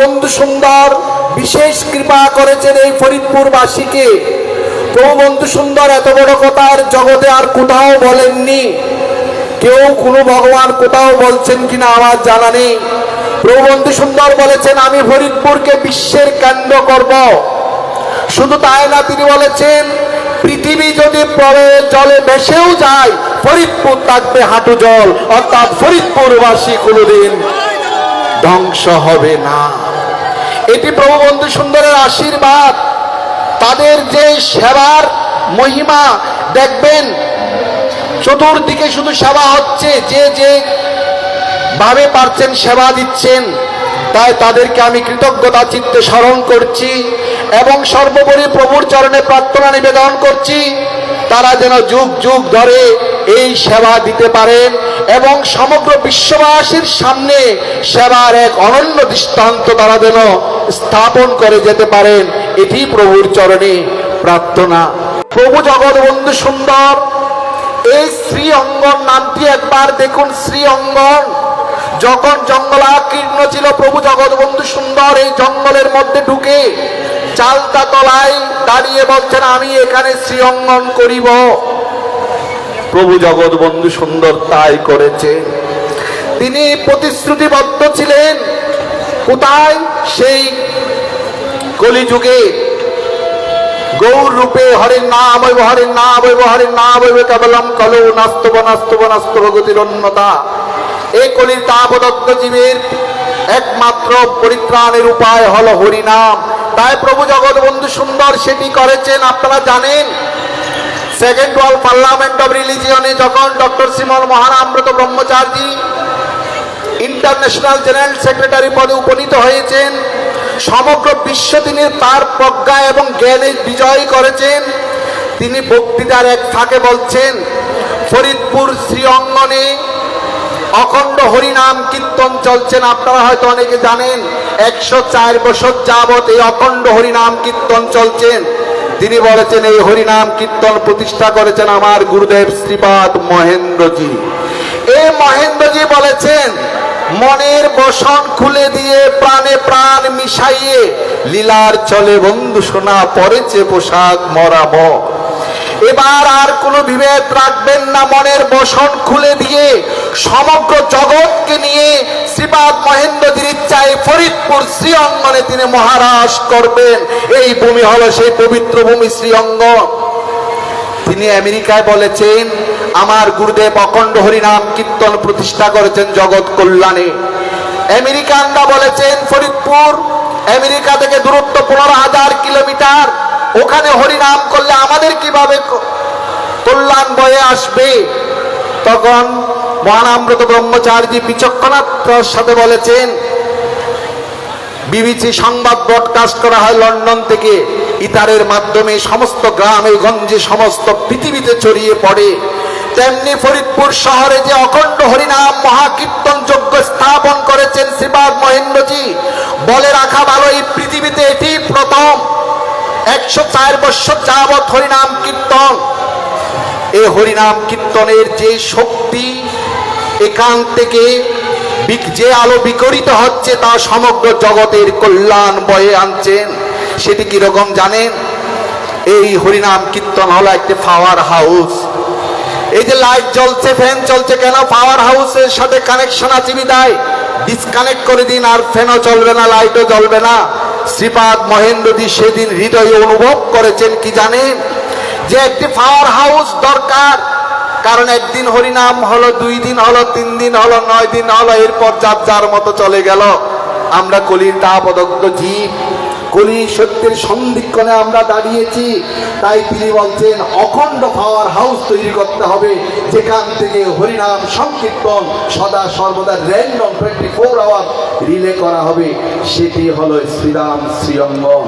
বন্ধু সুন্দর, বিশেষ কৃপা করেছেন এই ফরিদপুরবাসীকে। প্রভু বন্ধু সুন্দর, এত বড় কথা আর জগতে আর কোথাও বলেননি। কেউ কোনো ভগবান কোথাও বলছেন কিনা আমার জানা নেই। প্রভু বন্ধু সুন্দর বলেছেন, আমি ফরিদপুরকে বিশ্বের কেন্দ্র করব। শুধু তাই না, তিনি বলেছেন, পৃথিবী যদি পরে জলে ভেসেও যায়, ফরিদপুর থাকবে হাঁটু জল। অর্থাৎ ফরিদপুরবাসী কোনোদিন ধ্বংস হবে না। এটি প্রভু বন্ধু সুন্দরের আশীর্বাদ। তাদের যে সেবার মহিমা দেখবেন, চতুর্দিকে শুধু সেবা হচ্ছে, যে যে ভাবে পারছেন সেবা দিচ্ছেন, তাই তাদেরকে আমি কৃতজ্ঞতা, চিত্তে স্মরণ করছি এবং সর্বোপরি প্রভুর চরণে প্রার্থনা, নিবেদন করছি, তারা যেন যুগ যুগ ধরে এই সেবা দিতে পারেন। এবং সমগ্র বিশ্ববাসীর সামনে সেবার এক অনন্য দৃষ্টান্ত তারা যেন স্থাপন করে যেতে পারেন, এটি প্রভুর চরণে প্রার্থনা। প্রভু জগৎবন্ধু সুন্দর, এই শ্রী অঙ্গন নামটি একবার দেখুন শ্রী অঙ্গন যখন জঙ্গলাকীর্ণ ছিল, প্রভু জগৎবন্ধু সুন্দর এই জঙ্গলের মধ্যে ঢুকে চালতা তলায় দাঁড়িয়ে বলছেন, আমি এখানে শ্রী অঙ্গন করিব। প্রভু জগৎবন্ধু সুন্দর তাই করেছে। তিনি প্রতিশ্রুতিবদ্ধ ছিলেন। কোথায়? সেই কলিযুগে। গৌর রূপে হরের নাম হইব, হরের নাম হইব, হরের নাম হইব, কেবলম কলো নাস্তব নাস্তব নাস্ত ভগতির অন্যতা। এই কলির তাপদত্ত জীবের একমাত্র পরিত্রাণের উপায় হল হরিনাম। তাই প্রভু জগৎবন্ধু সুন্দর সেটি করেছেন, আপনারা জানেন। সেকেন্ড ওয়ার্ল্ড পার্লামেন্ট অফ রিলিজিয়নে যখন ডক্টর শ্রীমল মহারামৃত ব্রহ্মচারী ইন্টারন্যাশনাল জেনারেল সেক্রেটারি পদে উপনীত হয়েছেন, সমগ্র বিশ্ব তিনি তার প্রজ্ঞা এবং জ্ঞানে বিজয় করেছেন। তিনি বক্তৃতার এক ফাঁকে বলছেন, ফরিদপুর শ্রী অঙ্গনে অখণ্ড হরিনাম কীর্তন চলছেন আপনারা হয়তো অনেকে জানেন, একশো চার বছর যাবৎ এই অখণ্ড হরিনাম কীর্তন চলছেন তিনি বলেছেন, এই হরিনাম কীর্তন প্রতিষ্ঠা করেছেন আমার গুরুদেব শ্রীপাদ মহেন্দ্রজি। এই মহেন্দ্রজি বলেছেন, মনের বসন খুলে দিয়ে প্রাণে প্রাণ মিশাইয়ে লীলার চলে বন্ধু সোনা পরেছে পোশাক মরাব এবার আর কোনো বিভেদ রাখবেন না, মনের বসন খুলে দিয়ে সমগ্র জগৎকে নিয়ে শ্রীপাদ মহেন্দ্রজির ইচ্ছায় ফরিদপুর শ্রী অঙ্গনে তিনি মহারাজ করবেন। এই ভূমি হলো সেই পবিত্র ভূমি শ্রী তিনি আমেরিকায় বলেছেন, আমার গুরুদেব অখণ্ড হরিনাম কীর্তন প্রতিষ্ঠা করেছেন জগৎ কল্যাণে। আমেরিকানরা বলেছেন, ফরিদপুর আমেরিকা থেকে দূরত্ব পনেরো হাজার কিলোমিটার। ওখানে হরিনাম করলে আমাদের কীভাবে কল্যাণ বয়ে আসবে? তখন মহানামৃত ব্রহ্মচারী বিচক্ষণার সাথে বলেছেন, বিবিসি সংবাদ ব্রডকাস্ট করা হয় লন্ডন থেকে। ইতারের মাধ্যমে সমস্ত গ্রামে, গঞ্জে, সমস্ত পৃথিবীতে ছড়িয়ে পড়ে। তেমনি ফরিদপুর শহরে যে অখণ্ড হরিনাম মহাকীর্তন যজ্ঞ স্থাপন করেছেন শ্রীপাদ মহেন্দ্রজি, বলে রাখা ভালো, এই পৃথিবীতে এটি প্রথম। একশো চার বৎসর যাবৎ হরিনাম কীর্তন। এই হরিনাম কীর্তনের যে শক্তি এখান থেকে যে আলো বিকরিত হচ্ছে তা সমগ্র জগতের কল্যাণ বয়ে আনছেন সেটি কীরকম জানেন? এই হরিনাম কীর্তন হলো একটি পাওয়ার হাউস এই যে লাইট জ্বলছে ফ্যান চলছে কেন? পাওয়ার হাউসের সাথে কানেকশন আছে বিদায়। ডিসকানেক্ট করে দিন, আর ফ্যানও চলবে না লাইটও জ্বলবে না। শ্রীপাদ মহেন্দ্রজি সেদিন হৃদয়ে অনুভব করেছেন, কি জানেন? যে একটি পাওয়ার হাউস দরকার। কারণ একদিন হরিনাম হলো, দুই দিন হলো, তিন দিন হলো, নয় দিন হলো, এরপর যার যার মতো চলে গেল। আমরা কলির তাপদগ্ধ জীব, কলি সত্যের সন্ধিক্ষণে আমরা দাঁড়িয়েছি। তাই তিনি বলছেন, অখণ্ড পাওয়ার হাউস তৈরি করতে হবে, যেখান থেকে হরিনাম সংকীর্তন সদা সর্বদা random twenty four hour relay করা হবে। সেটি হলো শ্রীরাম শ্রীঅঙ্গম